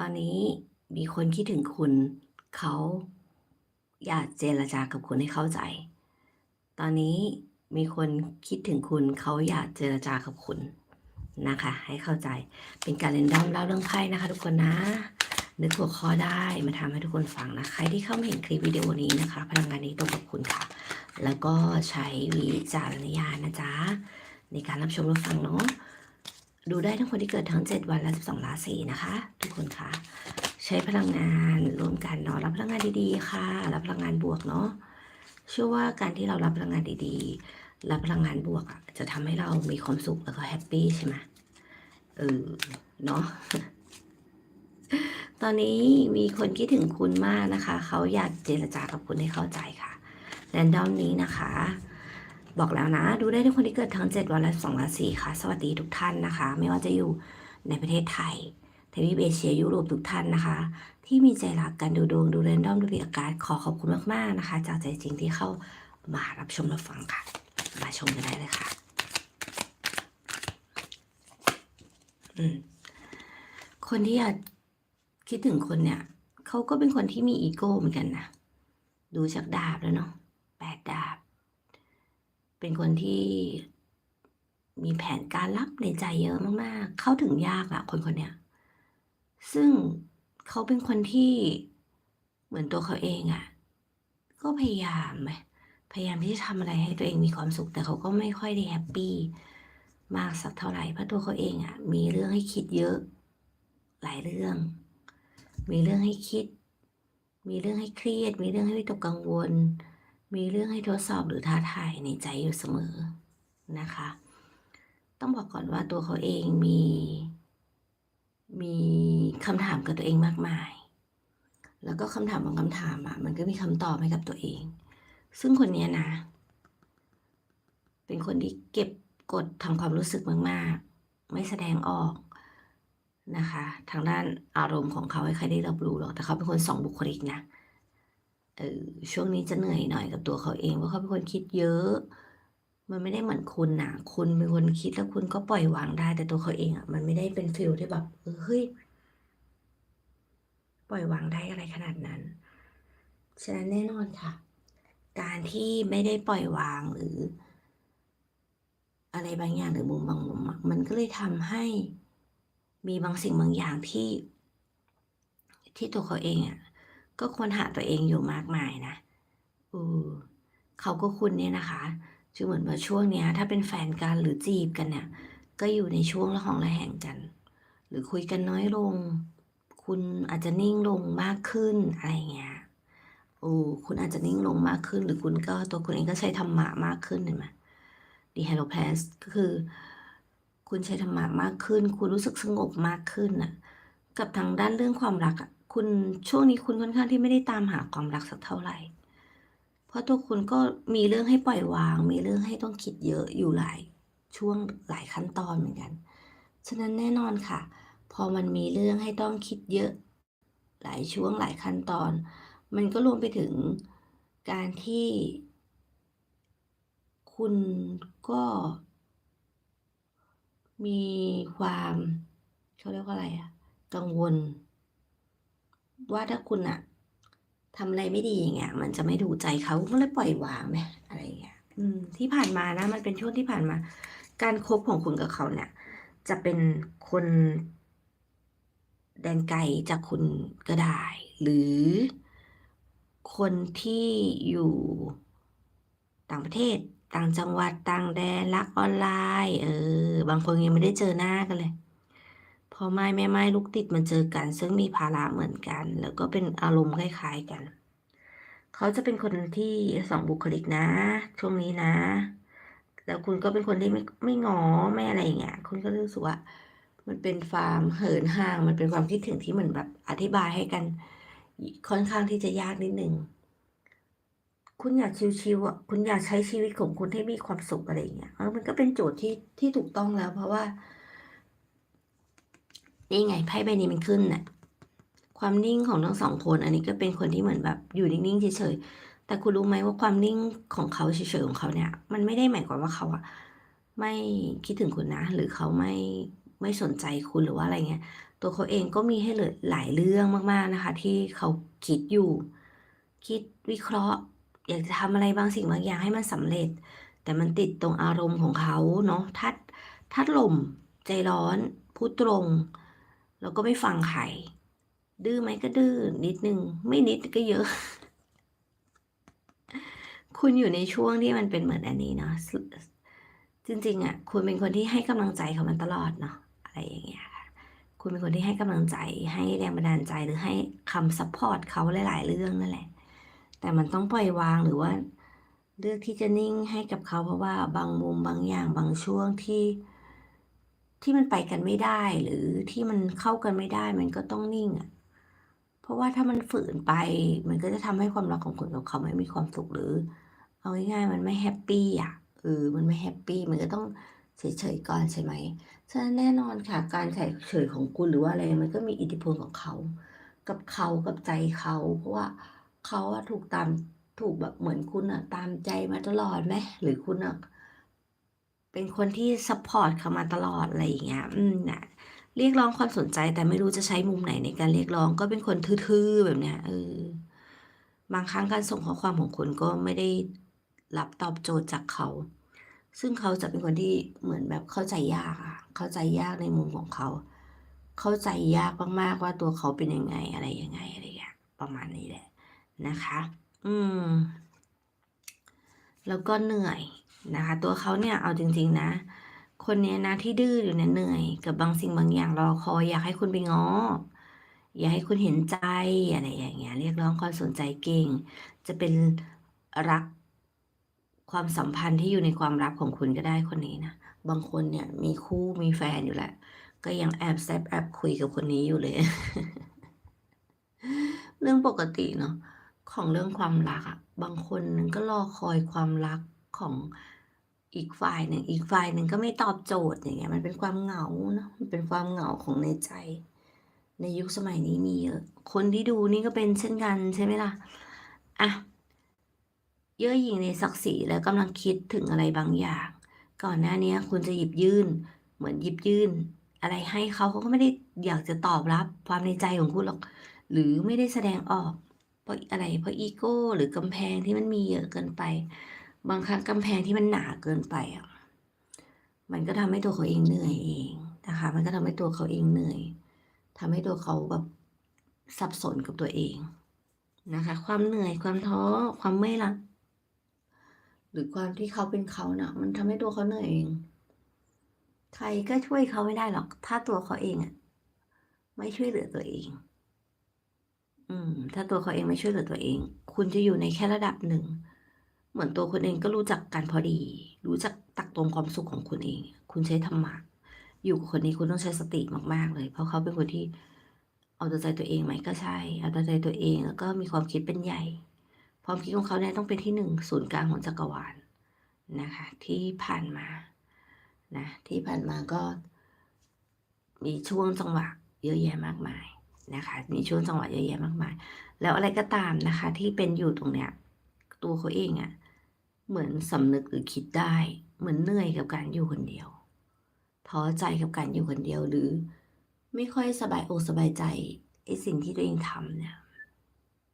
ตอนนี้มีคนคิดถึงคุณ เขาอยากเจรจากับคุณให้เข้าใจ ตอนนี้มีคนคิดถึงคุณ เขาอยากเจรจากับคุณนะคะ ให้เข้าใจ เป็นการเรนดอมเล่าเรื่องไพ่นะคะ ทุกคนนะ นึกหัวข้อได้มาทำให้ทุกคนฟังนะ ใครที่เข้ามาเห็นคลิปวิดีโอนี้นะคะ พลังงานนี้ตรงกับคุณค่ะ แล้วก็ใช้วิจารณญาณนะจ๊ะในการรับชมรับฟังเนาะ ดูได้ทั้งคนที่เกิดทั้ง 7 วันและ 12 ราศีนะคะ ทุกคนคะใช้พลังงานร่วมกันเนาะรับพลังงานดีๆค่ะ รับพลังงานบวกเนาะเชื่อว่าการที่เรารับพลังงานดีๆ รับพลังงานบวกอะจะทำให้เรามีความสุขแล้วก็แฮปปี้ใช่ไหมเออเนาะตอนนี้มีคนคิดถึงคุณมากนะคะ เขาอยากเจรจากับคุณให้เข้าใจค่ะแรนดอมนี้นะคะ บอกแล้วนะ ดูได้ทุกคนที่เกิดทั้ง7วันและ2ราศีค่ะ สวัสดีทุกท่านนะคะ ไม่ว่าจะอยู่ในประเทศไทยทวีปเอเชียยุโรปทุกท่านนะคะ ที่มีใจรักกันดูดวงดูแรนดอมดูปีอากาศขอขอบคุณมากๆนะคะ จากใจจริงที่เข้ามารับชมรับฟังค่ะ มาชมกันได้เลยค่ะอืมคนที่อยากคิดถึงคนเนี่ยเขาก็เป็นคนที่มีอีโก้เหมือนกันนะ ดูจากดาบแล้วเนาะแปดดาบ เป็นคนที่มีแผนการลับในใจเยอะมากๆ เข้าถึงยากอะคนคนเนี้ย ซึ่งเขาเป็นคนที่เหมือนตัวเขาเองอะก็พยายามไหมพยายามที่จะทำอะไรให้ตัวเองมีความสุข แต่เขาก็ไม่ค่อยได้แฮปปี้มากสักเท่าไหร่เพราะตัวเขาเองอะมีเรื่องให้คิดเยอะ หลายเรื่อง มีเรื่องให้คิด มีเรื่องให้เครียด มีเรื่องให้วิตกกังวล มีเรื่องให้ทดสอบหรือท้าทายในใจอยู่เสมอนะคะ ต้องบอกก่อนว่าตัวเขาเองมี มีคำถามกับตัวเองมากมาย แล้วก็คำถามบางคำถามอะมันก็มีคำตอบให้กับตัวเอง ซึ่งคนนี้นะ เป็นคนที่เก็บกดทำความรู้สึกมากๆ ไม่แสดงออกนะคะ ทางด้านอารมณ์ของเขาให้ใครได้รับรู้หรอก แต่เขาเป็นคนสองบุคลิกนะเออช่วงนี้จะเหนื่อยหน่อยกับตัวเขาเองเพราะเขาเป็นคนคิดเยอะ มันไม่ได้เหมือนคุณนะคุณเป็นคนคิดแล้วคุณก็ปล่อยวางได้ แต่ตัวเขาเองอะมันไม่ได้เป็นฟิลที่แบบเฮ้ยปล่อยวางได้อะไรขนาดนั้น ฉะนั้นแน่นอนค่ะ การที่ไม่ได้ปล่อยวางหรือ อะไรบางอย่างหรือมุมบางมุมมันก็เลยทำให้มีบางสิ่งบางอย่างที่ ที่ตัวเขาเองอะ ก็ควรหาตัวเองอยู่มากมายนะเออเขาก็คุณเนี่ยนะคะจะเหมือนว่าช่วงเนี้ย ถ้าเป็นแฟนกันหรือจีบกันเนี่ย ก็อยู่ในช่วงละหองระแหงกัน หรือคุยกันน้อยลง คุณอาจจะนิ่งลงมากขึ้นอะไรเงี้ยโอ้คุณอาจจะนิ่งลงมากขึ้น หรือคุณก็ตัวคุณเองก็ใช้ธรรมะมากขึ้นเห็นไหมดีไฮโลแพสก็คือ คุณใช้ธรรมะมากขึ้น คุณรู้สึกสงบมากขึ้นน่ะ กับทางด้านเรื่องความรักอะ คุณช่วงนี้คุณค่อนข้างที่ไม่ได้ตามหาความรักสักเท่าไหร่ เพราะตัวคุณก็มีเรื่องให้ปล่อยวาง มีเรื่องให้ต้องคิดเยอะอยู่หลายช่วงหลายขั้นตอนเหมือนกัน ฉะนั้นแน่นอนค่ะ พอมันมีเรื่องให้ต้องคิดเยอะ หลายช่วงหลายขั้นตอน มันก็รวมไปถึงการที่ คุณก็ มีความเขาเรียกว่าอะไรอะกังวล ว่าถ้าคุณอะทำอะไรไม่ดีอย่างเงี้ยมันจะไม่ถูกใจเขาก็เลยปล่อยวางไหมอะไรอย่างเงี้ยอืมที่ผ่านมานะ มันเป็นช่วงที่ผ่านมา การคบของคุณกับเขาเนี่ย จะเป็นคนแดนไกลจากคุณก็ได้ หรือคนที่อยู่ต่างประเทศ ต่างจังหวัดต่างแดนรักออนไลน์ เออ บางคนยังไม่ได้เจอหน้ากันเลย พ่อไม้แม่ไม้ลูกติดมันเจอกัน ซึ่งมีภาระเหมือนกัน แล้วก็เป็นอารมณ์คล้ายๆกัน เขาจะเป็นคนที่สองบุคลิกนะ ช่วงนี้นะ แล้วคุณก็เป็นคนที่ไม่ไม่งอไม่อะไรอย่างเงี้ยคุณก็รู้สึกว่า มันเป็นความเหินห่าง มันเป็นความคิดถึงที่เหมือนแบบอธิบายให้กัน ค่อนข้างที่จะยากนิดนึงคุณอยากชิวๆอะคุณอยากใช้ชีวิตของคุณให้มีความสุขอะไรอย่างเงี้ยเออมันก็เป็นโจทย์ที่ที่ถูกต้องแล้ว เพราะว่า นี่ไงไพ่ใบนี้มันขึ้นน่ะ ความนิ่งของทั้งสองคน อันนี้ก็เป็นคนที่เหมือนแบบอยู่นิ่งๆเฉยๆแต่คุณรู้ไหมว่าความนิ่งของเขาเฉยๆของเขาเนี่ย มันไม่ได้หมายความว่าเขาอะไม่คิดถึงคุณนะ หรือเขาไม่ไม่สนใจคุณหรือว่าอะไรเงี้ย ตัวเขาเองก็มีให้เหลือหลายเรื่องมากๆนะคะ ที่เขาคิดอยู่ คิดวิเคราะห์ อยากจะทำอะไรบางสิ่งบางอย่างให้มันสำเร็จ แต่มันติดตรงอารมณ์ของเขาเนาะธาตุธาตุลมใจร้อนพูดตรง แล้วก็ไม่ฟังใคร ดื้อไหมก็ดื้อนิดนึง ไม่นิดก็เยอะ คุณอยู่ในช่วงที่มันเป็นเหมือนอันนี้เนาะ จริงๆอะคุณเป็นคนที่ให้กำลังใจเขามาตลอดเนาะ อะไรอย่างเงี้ยค่ะ คุณเป็นคนที่ให้กำลังใจ ให้แรงบันดาลใจหรือให้คำซัปพอร์ตเขาหลาย ๆ เรื่องนั่นแหละ แต่มันต้องปล่อยวางหรือว่าเลือกที่จะนิ่งให้กับเขาเพราะว่าบางมุมบางอย่างบางช่วงที่ ที่มันไปกันไม่ได้หรือที่มันเข้ากันไม่ได้ มันก็ต้องนิ่งอะเพราะว่าถ้ามันฝืนไป มันก็จะทำให้ความรักของคุณกับเขาไม่มีความสุขหรือ เอาง่ายๆมันไม่แฮปปี้อะเออมันไม่แฮปปี้มันก็ต้องเฉยๆก่อนใช่ไหมฉะนั้นแน่นอนค่ะ การเฉยเฉยของคุณหรือว่าอะไรมันก็มีอิทธิพลของเขา กับเขากับใจเขา เพราะว่าเขาถูกตามถูกแบบเหมือนคุณน่ะตามใจมาตลอดไหมหรือคุณน่ะ เป็นคนที่ซัปพอร์ตเขามาตลอดอะไรอย่างเงี้ย อืมน่ะ เรียกร้องความสนใจแต่ไม่รู้จะใช้มุมไหนในการเรียกร้องก็เป็นคนทื่อๆแบบเนี้ยเออบางครั้งการส่งข้อความของคุณก็ไม่ได้รับตอบโจทย์จากเขา ซึ่งเขาจะเป็นคนที่เหมือนแบบเข้าใจยากอะเข้าใจยากในมุมของเขา เข้าใจยากมากๆว่าตัวเขาเป็นยังไงอะไรยังไงอะไรอย่างเงี้ยประมาณนี้แหละนะคะ อืม แล้วก็เหนื่อย นะคะ ตัวเขาเนี่ยเอาจริง ๆ นะ คนเนี้ยนะที่ดื้ออยู่เนี่ยเหนื่อย กับบางสิ่งบางอย่างรอคอยอยากให้คุณไปง้ออยากให้คุณเห็นใจอะไรอย่างเงี้ยเรียกร้องความสนใจเก่ง จะเป็นรักความสัมพันธ์ที่อยู่ในความลับของคุณก็ได้คนนี้นะบางคนเนี่ยมีคู่มีแฟนอยู่แหล้วก็ยังแอบแซบแอบคุยกับคนนี้อยู่เลย เรื่องปกติเนาะของเรื่องความรักอะบางคนมันก็รอคอยความรักของ อีกฝ่ายหนึ่งอีกฝ่ายหนึ่งก็ไม่ตอบโจทย์อย่างเงี้ยมันเป็นความเหงาเนาะมันเป็นความเหงาของในใจ ในยุคสมัยนี้มีเยอะคนที่ดูนี่ก็เป็นเช่นกันใช่ไหมล่ะอะเย่อหยิ่งในศักดิ์ศรีและกำลังคิดถึงอะไรบางอย่าง ก่อนหน้านี้คุณจะหยิบยื่น เหมือนหยิบยื่น อะไรให้เขาเขาก็ไม่ได้อยากจะตอบรับความในใจของคุณหรอก หรือไม่ได้แสดงออกเพราะอะไรเพราะอีโก้ หรือกำแพงที่มันมีเยอะเกินไป บางครั้งกำแพงที่มันหนาเกินไปอะ มันก็ทำให้ตัวเขาเองเหนื่อยเองนะคะ มันก็ทำให้ตัวเขาเองเหนื่อยทำให้ตัวเขาแบบสับสนกับตัวเองนะคะ ความเหนื่อยความท้อความเมื่อยล้าหรือความที่เขาเป็นเขาน่ะ มันทำให้ตัวเขาเหนื่อยเอง ใครก็ช่วยเขาไม่ได้หรอก ถ้าตัวเขาเองอะ ไม่ช่วยเหลือตัวเอง อืม ถ้าตัวเขาเองไม่ช่วยเหลือตัวเอง คุณจะอยู่ในแค่ระดับหนึ่ง เหมือนตัวคุณเองก็รู้จักกันพอดี รู้จักตักตวงความสุขของคุณเอง คุณใช้ธรรมะ อยู่กับคนนี้คุณต้องใช้สติมาก ๆ เลย เพราะเขาเป็นคนที่เอาแต่ใจตัวเองไหมก็ใช่ เอาแต่ใจตัวเองแล้วก็มีความคิดเป็นใหญ่ ความคิดของเขาเนี่ยต้องเป็นที่1ศูนย์กลางของจักรวาลนะคะ ที่ผ่านมานะที่ผ่านมาก็ มีช่วงจังหวะเยอะแยะมากมายนะคะ มีช่วงจังหวะเยอะแยะมากมาย แล้วอะไรก็ตามนะคะ ที่เป็นอยู่ตรงเนี้ย ตัวเขาเองอะ เหมือนสำนึกหรือคิดได้ เหมือนเหนื่อยกับการอยู่คนเดียวท้อใจกับการอยู่คนเดียวหรือ ไม่ค่อยสบายอกสบายใจไอ้สิ่งที่ตัวเองทำเนี่ย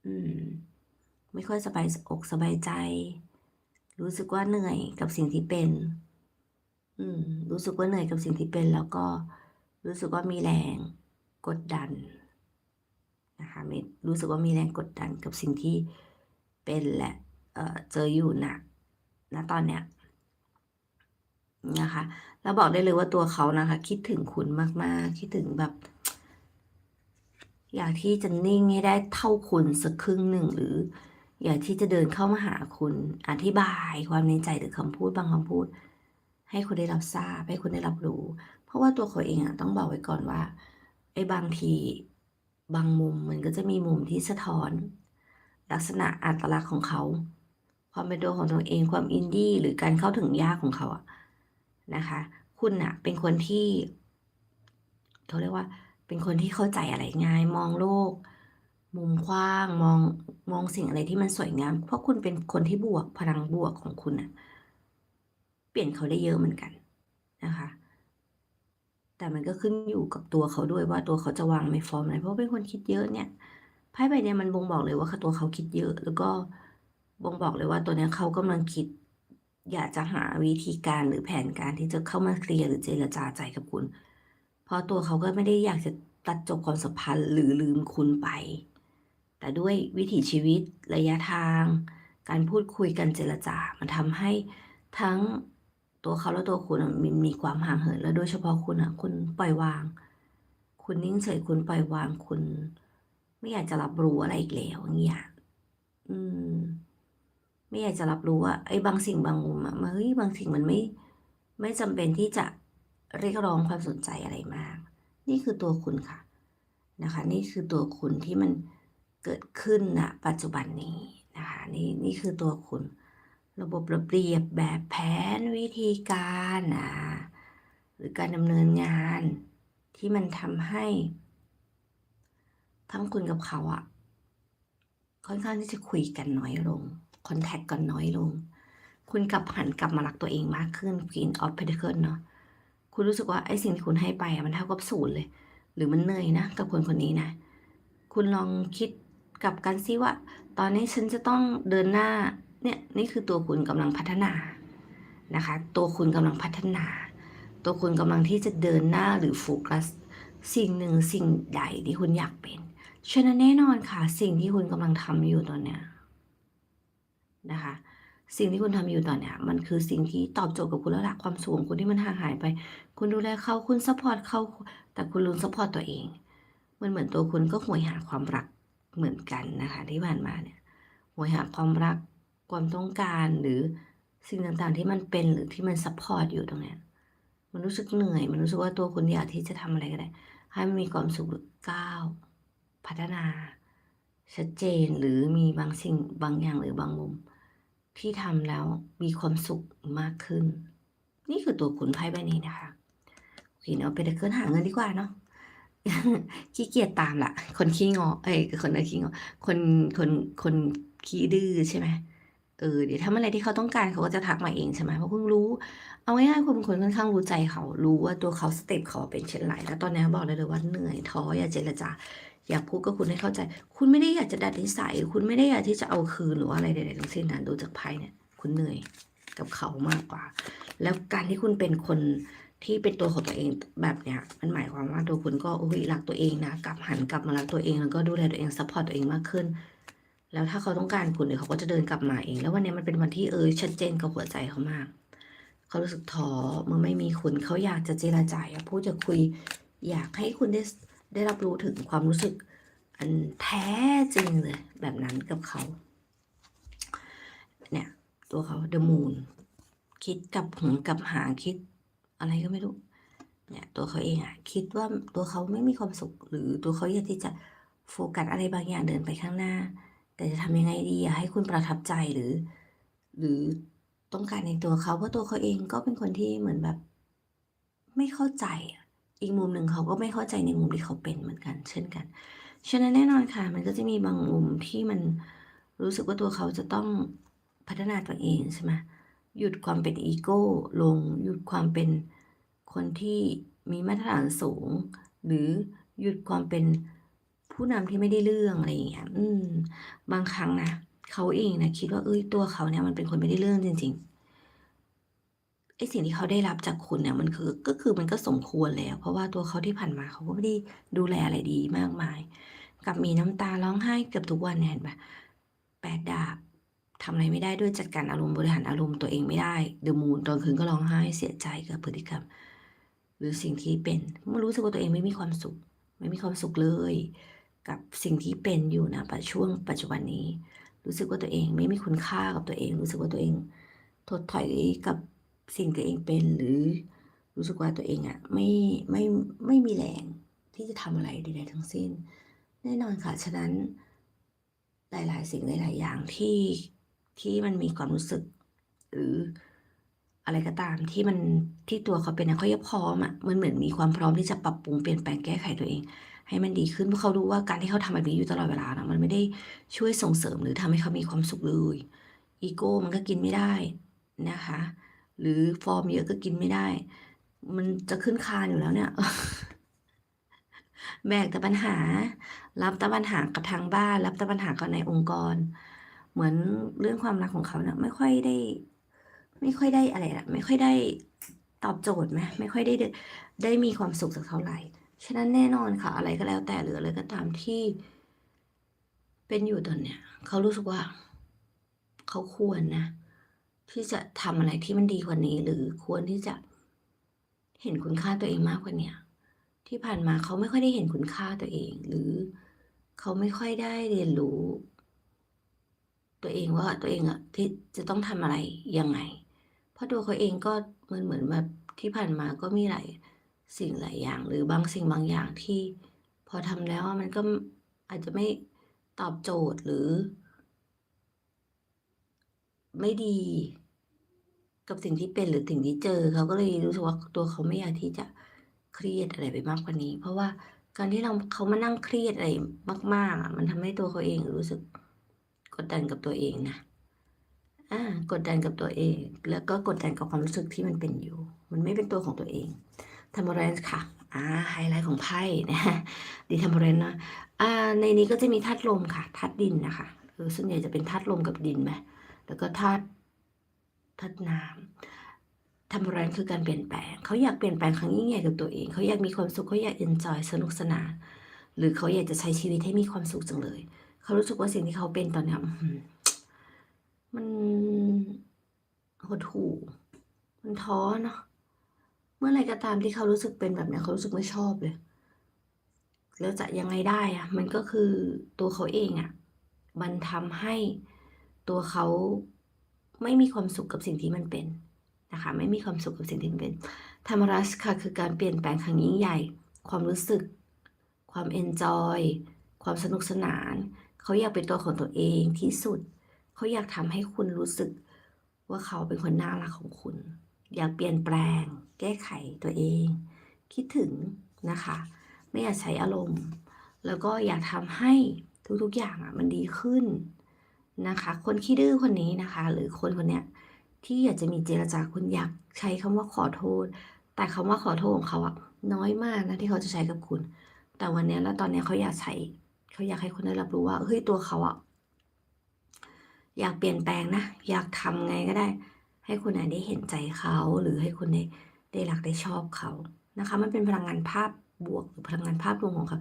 อืม ไม่ค่อยสบายอกสบายใจ รู้สึกว่าเหนื่อยกับสิ่งที่เป็น อืม รู้สึกว่าเหนื่อยกับสิ่งที่เป็น แล้วก็รู้สึกว่ามีแรงกดดันนะคะมีรู้สึกว่ามีแรงกดดันกับสิ่งที่เป็นและเอ่อเจออ ยู่ณณตอนเนี้ยนะคะ แล้วบอกได้เลยว่าตัวเขานะคะ คิดถึงคุณมากๆ คิดถึงแบบ อยากที่จะนิ่งให้ได้เท่าคุณสักครึ่งหนึ่งหรือ อยากที่จะเดินเข้ามาหาคุณอธิบายความในใจหรือคำพูดบางคำพูด ให้คุณได้รับทราบให้คุณได้รับรู้ เพราะว่าตัวเขาเองอะต้องบอกไว้ก่อนว่าไอ้บางทีบางมุมมันก็จะมีมุมที่สะท้อน ลักษณะอัตลักษณ์ของเขา ความเป็นตัวของตัวเองความ Indie หรือการเข้าถึงยากของเขาอะนะคะ คุณน่ะเป็นคนที่เขาเรียกว่า เป็นคนที่เข้าใจอะไรง่าย มองโลก มุมกว้างมองมองสิ่งอะไรที่มันสวยงาม เพราะคุณเป็นคนที่บวกพลังบวกของคุณน่ะเปลี่ยนเขาได้เยอะเหมือนกันนะคะแแต่มันก็ขึ้นอยู่กับตัวเขาด้วยว่าตัวเขาจะวางในฟอร์มไหนเพราะเป็นคนคิดเยอะเนี่ยไพ่ใบเนี้ยมันบ่งบอกเลยว่าตัวเขาคิดเยอะแล้วก็ บ่งบอกเลยว่าตัวนี้เขากำลังคิด อยากจะหาวิธีการหรือแผนการที่จะเข้ามาเคลียร์หรือเจรจาใจกับคุณ เพราะตัวเขาก็ไม่ได้อยากจะตัดจบความสัมพันธ์หรือลืมคุณไป แต่ด้วยวิถีชีวิตระยะทาง การพูดคุยกันเจรจา มันทำให้ทั้งตัวเขาและตัวคุณมีมีความห่างเหินและโดยเฉพาะคุณอะ คุณปล่อยวาง คุณนิ่งเฉยคุณปล่อยวางคุณ ไม่อยากจะรับรู้อะไรอีกแล้วอย่างเงี้ยอืม ไม่อยากจะรับรู้ว่าไอ้บางสิ่งบางมุมอะมันเฮ้ยบางสิ่งมันไม่ ไม่จำเป็นที่จะเรียกร้องความสนใจอะไรมาก นี่คือตัวคุณค่ะนะคะ นี่คือตัวคุณที่มันเกิดขึ้นณปัจจุบันนี้นะคะนี่นี่คือตัวคุณ ระบบระเบียบแบบแผนวิธีการนะหรือการดำเนินงานที่มันทำให้ ทั้งคุณกับเขาอะค่อนข้างที่จะคุยกันน้อยลง คอนแทคกันน้อยลง คุณกลับหันกลับมารักตัวเองมากขึ้น Queen of Pentacles เนาะคุณรู้สึกว่าไอ้สิ่งที่คุณให้ไปอะมันเท่ากับศูนย์เลย หรือมันเหนื่อยนะกับคนคนนี้นะ คุณลองคิดกับกันซิว่า ตอนนี้ฉันจะต้องเดินหน้าเนี่ยนี่คือตัวคุณกำลังพัฒนานะคะ ตัวคุณกำลังพัฒนา ตัวคุณกำลังที่จะเดินหน้าหรือโฟกัสสิ่งหนึ่งสิ่งใดที่คุณอยากเป็นฉะนั้นแน่นอนค่ะ สิ่งที่คุณกำลังทำอยู่ตอนเนี้ย นะคะ สิ่งที่คุณทำอยู่ตอนเนี้ยมันคือสิ่งที่ตอบโจทย์กับคุณแล้วละความสูงของคุณที่มันห่างหายไป คุณดูแลเขาคุณซัพพอร์ตเขาแต่คุณลืมซัพพอร์ตตัวเอง มันเหมือนตัวคุณก็หวยหาความรักเหมือนกันนะคะที่ผ่านมาเนี่ยหวยหาความรักความต้องการหรือสิ่งต่างๆที่มันเป็นหรือที่มันซัพพอร์ตอยู่ตรงเนี้ยมันรู้สึกเหนื่อย มันรู้สึกว่าตัวคุณอยากที่จะทำอะไรก็ได้ ให้มันมีความสุขหรือก้าวพัฒนา ชัดเจนหรือมีบางสิ่งบางอย่างหรือบางมุม ที่ทำแล้วมีความสุขมากขึ้น นี่คือตัวคุณไพ่ใบนี้นะคะโอเคเนาะไปเดินหาเงินดีกว่าเนาะขี้เกียจตามละคนขี้งอ เอ้ยคนไม่ขี้งอ คนคนคนขี้ดื้อใช่ไหมเออเดี๋ยวถ้าเมื่อไรที่เขาต้องการเขาก็จะทักมาเองใช่ไหมเพราะคุณรู้ เอาง่ายๆคุณเป็นคนค่อนข้างรู้ใจเขา รู้ว่าตัวเขาสเต็ปเขาเป็นเช่นไรแล้วตอนนี้บอกได้เลยว่าเหนื่อยท้ออย่าเจรจา อยากพูดก็คุณให้เข้าใจ คุณไม่ได้อยากจะดัดนิสัย คุณไม่ได้อยากที่จะเอาคืนหรือว่าอะไรใดๆทั้งสิ้นนะดูจากไพ่เนี่ยคุณเหนื่อยกับเขามากกว่า แล้วการที่คุณเป็นคนที่เป็นตัวของตัวเองแบบเนี้ยมันหมายความว่าตัวคุณก็โอ้ยรักตัวเองนะกลับหันกลับมารักตัวเองแล้วก็ดูแลตัวเองซัพพอร์ตตัวเองมากขึ้น แล้วถ้าเขาต้องการคุณเดี๋ยวเขาก็จะเดินกลับมาเอง แล้ววันนี้มันเป็นวันที่เออชัดเจนกับหัวใจเขามากเขารู้สึกท้อเมื่อไม่มีคุณเขาอยากจะเจรจาอยากพูดจะคุย อยากให้คุณได้ ได้รับรู้ถึงความรู้สึกอันแท้จริงเลย แบบนั้นกับเขา เนี่ย ตัวเขาเดอะมูนคิดกับหงกับหางคิด อะไรก็ไม่รู้ เนี่ยตัวเขาเองอะคิดว่าตัวเขาไม่มีความสุข หรือตัวเขาอยากที่จะโฟกัสอะไรบางอย่างเดินไปข้างหน้า แต่จะทำยังไงดีอะให้คุณประทับใจหรือ หรือต้องการในตัวเขาเพราะตัวเขาเองก็เป็นคนที่เหมือนแบบ ไม่เข้าใจอะ อีกมุมหนึ่งเขาก็ไม่เข้าใจในมุมที่เขาเป็นเหมือนกัน เช่นกัน ฉะนั้นแน่นอนค่ะ มันก็จะมีบางมุมที่มันรู้สึกว่าตัวเขาจะต้องพัฒนาตัวเองใช่ไหมหยุดความเป็นอีโก้ลง หยุดความเป็นคนที่มีมาตรฐานสูง หรือหยุดความเป็นผู้นำที่ไม่ได้เรื่องอะไรอย่างเงี้ย อืม บางครั้งนะเขาเองนะคิดว่าเอ้ยตัวเขาเนี่ยมันเป็นคนไม่ได้เรื่องจริง ๆ ไอ้สิ่งที่เขาได้รับจากคุณเนี่ยมันคือก็คือมันก็สมควรแล้ว เพราะว่าตัวเขาที่ผ่านมาเขาก็ไม่ได้ดูแลอะไรดีมากมาย กับมีน้ำตาร้องไห้เกือบทุกวันเนี่ยเห็นปะแปดดาบทำอะไรไม่ได้ด้วยจัดการอารมณ์บริหารอารมณ์ตัวเองไม่ได้เดอะมูนตอนคืนก็ร้องไห้เสียใจกับพฤติกรรม หรือสิ่งที่เป็นไมันรู้สึกว่าตัวเองไม่มีความสุข ไม่มีความสุขเลย กับสิ่งที่เป็นอยู่นะปัจช่วงปัจจุบันนี้ รู้สึกว่าตัวเองไม่มีคุณค่ากับตัวเอง รู้สึกว่าตัวเองถดถอยกับ สิ่งตัวเองเป็นหรือรู้สึกว่าตัวเองอะไม่ไม่ไม่มีแรงที่จะทำอะไรใดๆทั้งสิ้น แน่นอนค่ะฉะนั้นหลายๆ สิ่งหลายๆอย่างที่ที่มันมีความรู้สึก หรืออะไรก็ตามที่มันที่ตัวเขาเป็นนะเขายังพร้อมอะมันเหมือนมีความพร้อมที่จะปรับปรุงเปลี่ยนแปลงแก้ไขตัวเอง ให้มันดีขึ้นเพราะเขารู้ว่าการที่เขาทำแบบนี้อยู่ตลอดเวลานะมันไม่ได้ช่วยส่งเสริมหรือทำให้เขามีความสุขเลยอีโก้มันก็กินไม่ได้นะคะ หรือฟอร์มเยอะก็กินไม่ได้ มันจะขึ้นคานอยู่แล้วเนี่ย แบกแต่ปัญหา รับแต่ปัญหากับทางบ้าน รับแต่ปัญหากับในองค์กร เหมือนเรื่องความรักของเขาเนี่ยไม่ค่อยได้ ไม่ค่อยได้อะไรอะไม่ค่อยได้ตอบโจทย์ไหมไม่ค่อยได้ได้ได้มีความสุขสักเท่าไหร่ ฉะนั้นแน่นอนค่ะ อะไรก็แล้วแต่หรืออะไรก็ตามที่ เป็นอยู่ตอนเนี้ยเขารู้สึกว่า เขาควรนะ ที่จะทำอะไรที่มันดีกว่านี้ หรือควรที่จะเห็นคุณค่าตัวเองมากกว่าเนี้ยที่ผ่านมาเขาไม่ค่อยได้เห็นคุณค่าตัวเอง หรือเขาไม่ค่อยได้เรียนรู้ ตัวเองว่าตัวเองอะที่จะต้องทำอะไรยังไง เพราะตัวเขาเองก็เหมือนเหมือนแบบที่ผ่านมาก็มีหลายสิ่งหลายอย่าง หรือบางสิ่งบางอย่างที่ พอทำแล้วมันก็อาจจะไม่ตอบโจทย์หรือ ไม่ดี กับสิ่งที่เป็นหรือสิ่งที่เจอ เขาก็เลยรู้สึกว่าตัวเขาไม่อยากที่จะเครียดอะไรไปมากกว่านี้ เพราะว่าการที่เราเขามานั่งเครียดอะไรมากๆอะมันทำให้ตัวเขาเองรู้สึกกดดันกับตัวเองนะอากดดันกับตัวเอง แล้วก็กดดันกับความรู้สึกที่มันเป็นอยู่ มันไม่เป็นตัวของตัวเอง Temperance ค่ะอาไฮไลท์ของไพ่นะดี Temperance นะอ่าในนี้ก็จะมีธาตุลมค่ะธาตุดินนะคะเออส่วนใหญ่จะเป็นธาตุลมกับดินไหมแล้วก็ธาตุ ธาตุน้ำ Temperance คือการเปลี่ยนแปลง เขาอยากเปลี่ยนแปลงครั้งยิ่งใหญ่กับตัวเอง เขาอยากมีความสุขเขาอยาก enjoy สนุกสนาน หรือเขาอยากจะใช้ชีวิตให้มีความสุขจังเลย เขารู้สึกว่าสิ่งที่เขาเป็นตอนนี้มันหดหู่มันท้อเนาะ เมื่อไรก็ตามที่เขารู้สึกเป็นแบบนี้เขารู้สึกไม่ชอบเลย แล้วจะยังไงได้อะมันก็คือตัวเขาเองอะมันทำให้ตัวเขา ไม่มีความสุขกับสิ่งที่มันเป็นนะคะไม่มีความสุขกับสิ่งที่มันเป็น Temperance ค่ะคือการเปลี่ยนแปลงครั้งยิ่งใหญ่ ความรู้สึก ความเอนจอยความสนุกสนาน เขาอยากเป็นตัวของตัวเองที่สุด เขาอยากทำให้คุณรู้สึกว่าเขาเป็นคนน่ารักของคุณ อยากเปลี่ยนแปลง แก้ไขตัวเอง คิดถึงนะคะ ไม่อยากใช้อารมณ์ แล้วก็อยากทำให้ทุกๆอย่างอะมันดีขึ้น นะคะ คนขี้ดื้อคนนี้นะคะ หรือคนคนเนี้ยที่อยากจะมีเจรจาคุณอยากใช้คำว่าขอโทษ แต่คำว่าขอโทษของเขาอะน้อยมากนะที่เขาจะใช้กับคุณ แต่วันนี้แล้วตอนนี้เขาอยากใช้เขาอยากให้คุณได้รับรู้ว่าเฮ้ยตัวเขาอะอยากเปลี่ยนแปลงนะ อยากทำไงก็ได้ ให้คุณได้เห็นใจเขาหรือให้คุณได้ได้รักได้ชอบเขานะคะ มันเป็นพลังงานภาพบวกหรือพลังงานภาพรวมของเขา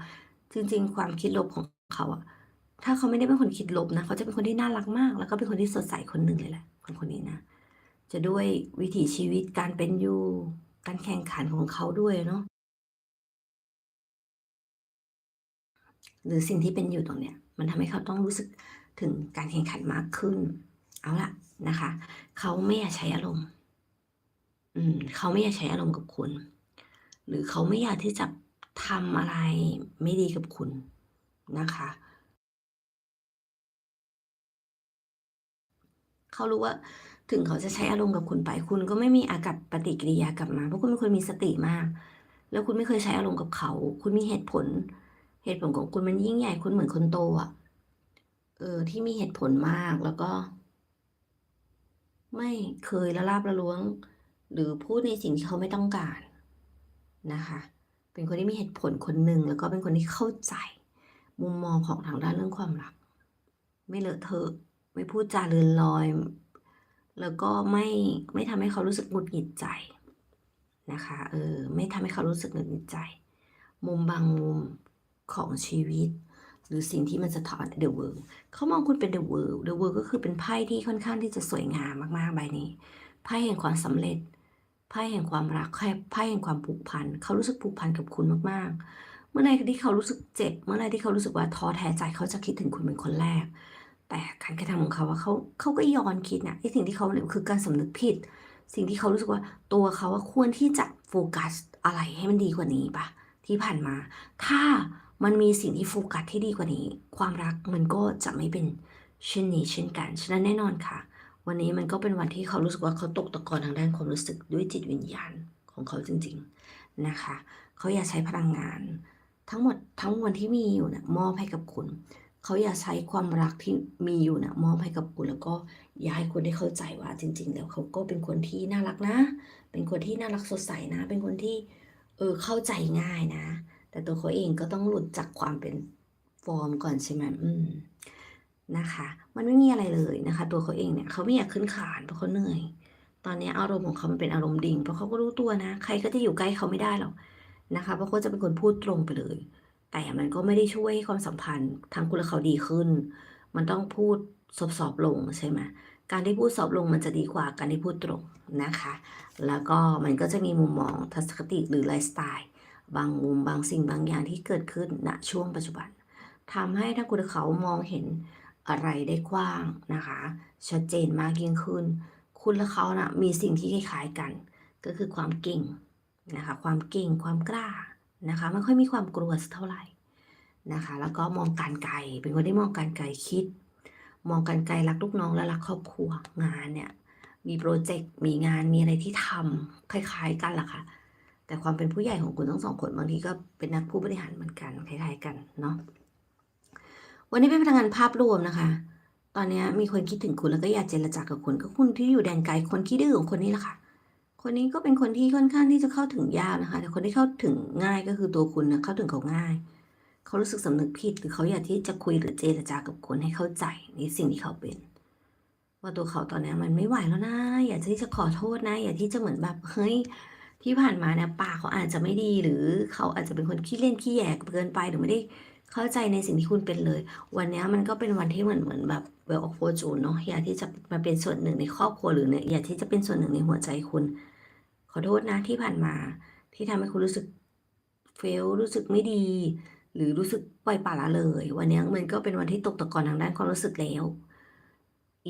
จริง ๆ ความคิดลบของเขาอะ ถ้าเขาไม่ได้เป็นคนคิดลบนะ เขาจะเป็นคนที่น่ารักมาก แล้วก็เป็นคนที่สดใสคนหนึ่งเลยแหละ คนคนนี้นะ จะด้วยวิถีชีวิตการเป็นอยู่ การแข่งขันของเขาด้วยเนาะ หรือสิ่งที่เป็นอยู่ตรงเนี้ย มันทำให้เขาต้องรู้สึกถึงการแข่งขันมากขึ้น เอาล่ะนะคะ เขาไม่อยากใช้อารมณ์ อืม เขาไม่อยากใช้อารมณ์กับคุณ หรือเขาไม่อยากที่จะทำอะไรไม่ดีกับคุณนะคะ เขารู้ว่าถึงเขาจะใช้อารมณ์กับคุณไป คุณก็ไม่มีอากัปปฏิกิริยากลับมาเพราะคุณเป็นคนมีสติมาก แล้วคุณไม่เคยใช้อารมณ์กับเขา คุณมีเหตุผล เหตุผลของคุณมันยิ่งใหญ่คุณเหมือนคนโตอะเออที่มีเหตุผลมากแล้วก็ ไม่เคยละลาบละล้วง หรือพูดในสิ่งที่เขาไม่ต้องการนะคะ เป็นคนที่มีเหตุผลคนหนึ่งแล้วก็เป็นคนที่เข้าใจ มุมมองของทางด้านเรื่องความรัก ไม่เลอะเทอะ ไม่พูดจาเลือนลอย แล้วก็ไม่ไม่ทำให้เขารู้สึกหงุดหงิดใจนะคะเออไม่ทำให้เขารู้สึกหงุดหงิดใจ มุมบางมุมของชีวิต หรือสิ่งที่มันสะท้อน The World เขามองคุณเป็น The World The World ก็คือเป็นไพ่ที่ค่อนข้างที่จะสวยงามมากๆใบนี้ไพ่แห่งความสำเร็จไพ่แห่งความรักไพ่ไพ่แห่งความผูกพันเขารู้สึกผูกพันกับคุณมากๆ เมื่อไรที่เขารู้สึกเจ็บ เมื่อไรที่เขารู้สึกว่าท้อแท้ใจเขาจะคิดถึงคุณเป็นคนแรก แต่การกระทำของเขาอะเขาเขาก็ย้อนคิดน่ะไอ้สิ่งที่เขาเนี่ยคือการสำนึกผิด สิ่งที่เขารู้สึกว่าตัวเขาอะควรที่จะโฟกัสอะไรให้มันดีกว่านี้ปล่าที่ผ่านมา ถ้ามันมีสิ่งที่โฟกัสที่ดีกว่านี้ ความรักมันก็จะไม่เป็นเช่นนี้เช่นกัน ฉะนั้นแน่นอนค่ะ วันนี้มันก็เป็นวันที่เขารู้สึกว่าเขาตกตะกอนทางด้านความรู้สึกด้วยจิตวิญญาณของเขาจริง ๆนะคะ เขาอยากใช้พลังงาน ทั้งหมดทั้งมวลที่มีอยู่เนี่ยมอบให้กับคุณ เขาอยากใช้ความรักที่มีอยู่นะมอบให้กับคุณแล้วก็อยากให้คุณได้เข้าใจว่าจริง ๆ แล้วเขาก็เป็นคนที่น่ารักนะ เป็นคนที่น่ารักสดใสนะ เป็นคนที่เออเข้าใจง่ายนะ แต่ตัวเขาเองก็ต้องหลุดจากความเป็นฟอร์มก่อนใช่ไหมอืมนะคะ มันไม่มีอะไรเลยนะคะ ตัวเขาเองเนี่ยเขาไม่อยากขึ้นขานเพราะเขาเหนื่อย ตอนนี้อารมณ์ของเขามันเป็นอารมณ์ดิ่งเพราะเขาก็รู้ตัวนะ ใครก็จะอยู่ใกล้เขาไม่ได้หรอกนะคะ เพราะเขาจะเป็นคนพูดตรงไปเลย แต่มันก็ไม่ได้ช่วยให้ความสัมพันธ์ทางคุณและเขาดีขึ้น มันต้องพูดซอบๆลงใช่ไหมการที่พูดซอบลงมันจะดีกว่าการที่พูดตรงนะคะ แล้วก็มันก็จะมีมุมมองทัศนคติหรือไลฟ์สไตล์บางมุมบางสิ่งบางอย่างที่เกิดขึ้นณช่วงปัจจุบันทำให้ถ้าคุณและเขามองเห็นอะไรได้กว้างนะคะ ชัดเจนมากยิ่งขึ้น คุณและเขานะมีสิ่งที่คล้ายๆกัน ก็คือความเก่งนะคะ ความเก่งความกล้า นะคะไม่ค่อยมีความกลัวสักเท่าไหร่นะคะ แล้วก็มองการไกลเป็นคนที่มองการไกลคิด มองการไกลรักลูกน้องและรักครอบครัวงานเนี่ยมีโปรเจกต์มีงานมีอะไรที่ทำคล้าย ๆ กันล่ะค่ะ แต่ความเป็นผู้ใหญ่ของคุณทั้งสองคนบางทีก็เป็นนักผู้บริหารเหมือนกันคล้าย ๆ กันเนาะวันนี้เป็นพลังงานภาพรวมนะคะ ตอนนี้มีคนคิดถึงคุณแล้วก็อยากเจรจากับคุณก็คุณที่อยู่แดนไกลคนที่ดื้อของคนนี้แหละค่ะ คนนี้ก็เป็นคนที่ค่อนข้างที่จะเข้าถึงยากนะคะ แต่คนที่เข้าถึงง่ายก็คือตัวคุณนะเข้าถึงเขาง่าย เขารู้สึกสำนึกผิดหรือเขาอยากที่จะคุยหรือเจรจากับคุณให้เข้าใจในสิ่งที่เขาเป็น ว่าตัวเขาตอนนี้มันไม่ไหวแล้วนะ อยากที่จะขอโทษนะ อยากที่จะเหมือนแบบเฮ้ยที่ผ่านมาเนี่ยปากเขาอาจจะไม่ดีหรือเขาอาจจะเป็นคนขี้เล่นขี้แยกเกินไปหรือไม่ได้เข้าใจในสิ่งที่คุณเป็นเลย วันนี้มันก็เป็นวันที่เหมือนเหมือนแบบเวลออฟโฟจูนเนาะอยากที่จะมาเป็นส่วนหนึ่งในครอบครัวหรือเนี่ยอยากที่จะเป็นส่วนหนึ่งในหัวใจคุณ ขอโทษนะที่ผ่านมา ที่ทำให้คุณรู้สึกเฟลรู้สึกไม่ดี หรือรู้สึกปล่อยปละละเลย วันนี้มันก็เป็นวันที่ตกตะกอนทางด้านความรู้สึกแล้ว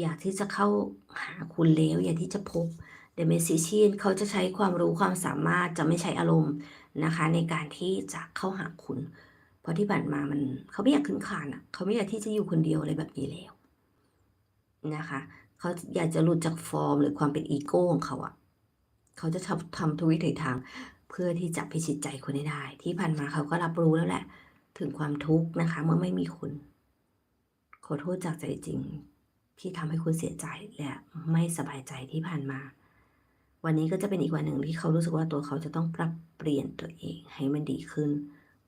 อยากที่จะเข้าหาคุณแล้วอยากที่จะพบเดเมซิเชียนเขาจะใช้ความรู้ความสามารถจะไม่ใช้อารมณ์นะคะ ในการที่จะเข้าหาคุณ เพราะที่ผ่านมามันเขาไม่อยากขึ้นคานอะเขาไม่อยากที่จะอยู่คนเดียวอะไรแบบนี้แล้วนะคะเขาอยากจะหลุดจากฟอร์ม หรือความเป็นอีโก้ของเขาอะ เขาจะทำทำทุกวิถีทาง เพื่อที่จะพิชิตใจคุณให้ได้ ที่ผ่านมาเขาก็รับรู้แล้วแหละ ถึงความทุกข์นะคะ เมื่อไม่มีคุณ ขอโทษจากใจจริง ที่ทำให้คุณเสียใจและไม่สบายใจที่ผ่านมา วันนี้ก็จะเป็นอีกวันหนึ่งที่เขารู้สึกว่าตัวเขาจะต้องปรับเปลี่ยนตัวเองให้มันดีขึ้น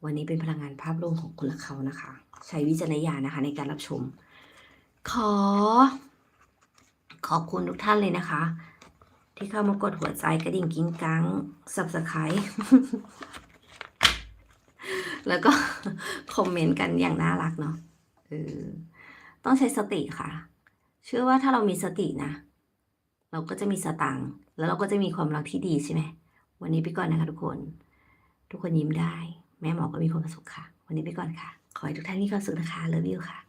วันนี้เป็นพลังงานภาพรวมของคุณและเขานะคะ ใช้วิจารณญาณนะคะ ในการรับชม ขอขอบคุณทุกท่านเลยนะคะ ที่เข้ามากดหัวใจกระดิ่งกิ้งกังสับสไครแล้วก็คอมเมนต์กันอย่างน่ารักเนาะเออต้องใช้สติค่ะ เชื่อว่าถ้าเรามีสตินะ เราก็จะมีสตังค์แล้วเราก็จะมีความรักที่ดีใช่ไหม วันนี้ไปก่อนนะคะทุกคน ทุกคนยิ้มได้ แม่หมอก็มีความสุขค่ะ วันนี้ไปก่อนค่ะ ขอให้ทุกท่านมีความสุขนะคะเลิฟยูค่ะ